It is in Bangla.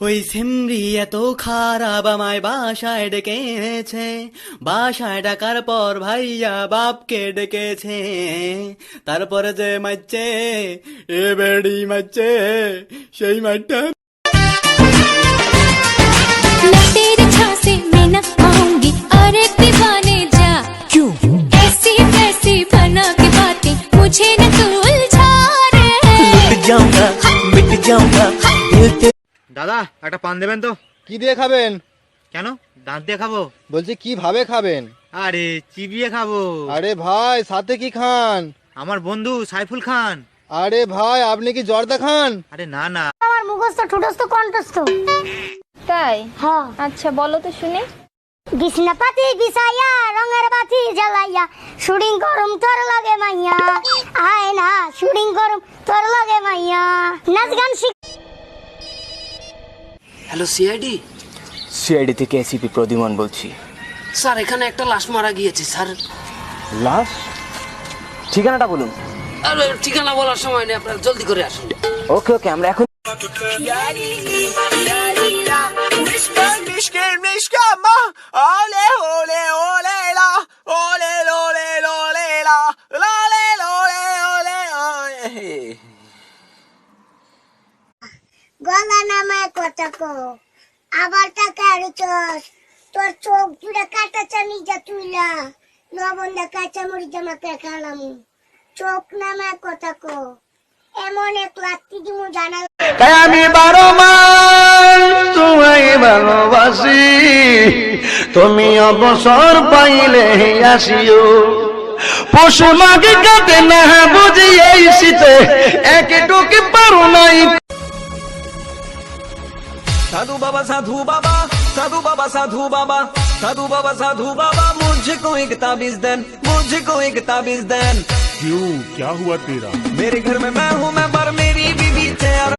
ওই সিমরি এত খারাপ আমায় বাসায় ডেকে এনেছে বাসায় ডাকার পর ভাইয়া বাপকে ডেকেছে তারপরে যে মারছে এ বেড়ি মারছে সেই মারটা मैं तेरे झांसे में न आऊंगी और एक दीवाने जा क्यों ऐसी वैसी बना के बातें मुझे न तू उलझा रे मिट जाऊंगा मिट जाऊंगा दिल ते দাদা একটা পান দেবেন তো। কি দিয়ে খাবেন? কেন? দাঁত দিয়ে খাব। বলছি কীভাবে খাবেন? আরে চিবিয়ে খাব। আরে ভাই সাথে কি খান? আমার বন্ধু সাইফুল খান। আরে ভাই আপনি কি জর্দা খান? আরে না না। আমার মুখস্থ ঠুটস্থ কণ্ঠস্থ। তাই? হ্যাঁ। আচ্ছা বলো তো শুনি। বিছনা পাতি বিছাইয়া রঙের বাতি জ্বালাইয়া শুটিং করুম তোর লগে মাইয়া। আয় না শুটিং করুম তোর লগে মাইয়া। নাচ গান শিখ হ্যালো সিআইডি সিআইডি থেকে এসিপি প্রদীমন বলছি। স্যার এখানে একটা লাশ মারা গিয়েছে স্যার। লাশ? ঠিকানাটা বলুন। আর ঠিকানা বলার সময় নেই আপনারা জলদি করে আসুন। ওকে ওকে আমরা এখন গলা নামায় কথা কো আবার আড়ুচস তোর চোখ জুড়ে কাটা চানি যা তুইলা চোখ নামায় কথা কো এমন এক লাত্তি দিমু জানা আমি বারো মাস তোমায় ভালোবাসি। তুমি অবসর পাইলে আসিও। পশু মাকে কাটে না বুঝি এই শীতে। এক টুকি साधु बाबा साधु बाबा साधु बाबा साधु बाबा साधु बाबा साधु बाबा मुझको एक ताबीज देन मुझको एक ताबीज देन। क्यों? क्या हुआ तेरा? मेरे घर में मैं हूँ मैं पर मेरी भी